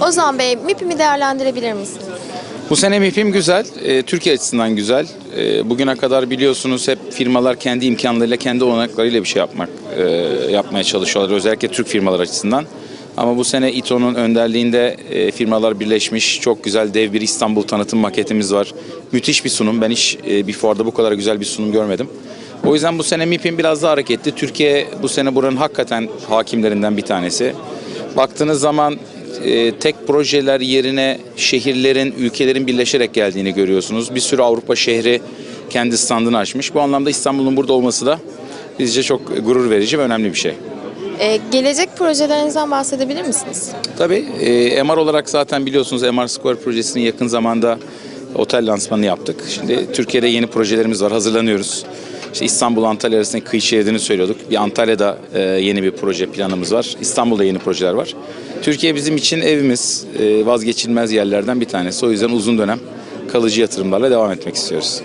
Ozan Bey, MIP'imi değerlendirebilir misiniz? Bu sene MİP'im güzel, e, Türkiye açısından güzel. E, bugüne kadar biliyorsunuz hep firmalar kendi imkanlarıyla, kendi olanaklarıyla bir şey yapmak e, yapmaya çalışıyorlar. Özellikle Türk firmalar açısından. Ama bu sene İTO'nun önderliğinde e, firmalar birleşmiş. Çok güzel dev bir İstanbul tanıtım maketimiz var. Müthiş bir sunum. Ben hiç e, bir fuarda bu kadar güzel bir sunum görmedim. O yüzden bu sene MİP'im biraz daha hareketli. Türkiye bu sene buranın hakikaten hakimlerinden bir tanesi. Baktığınız zaman e, tek projeler yerine şehirlerin, ülkelerin birleşerek geldiğini görüyorsunuz. Bir sürü Avrupa şehri kendi standını açmış. Bu anlamda İstanbul'un burada olması da bizce çok gurur verici ve önemli bir şey. Ee, gelecek projelerinizden bahsedebilir misiniz? Tabii e, MR olarak zaten biliyorsunuz MR Square projesinin yakın zamanda otel lansmanını yaptık. Şimdi Türkiye'de yeni projelerimiz var, hazırlanıyoruz. İşte İstanbul Antalya arasında kıyı şeridini söylüyorduk. Bir Antalya'da e, yeni bir proje planımız var. İstanbul'da yeni projeler var. Türkiye bizim için evimiz, e, vazgeçilmez yerlerden bir tanesi. O yüzden uzun dönem kalıcı yatırımlarla devam etmek istiyoruz.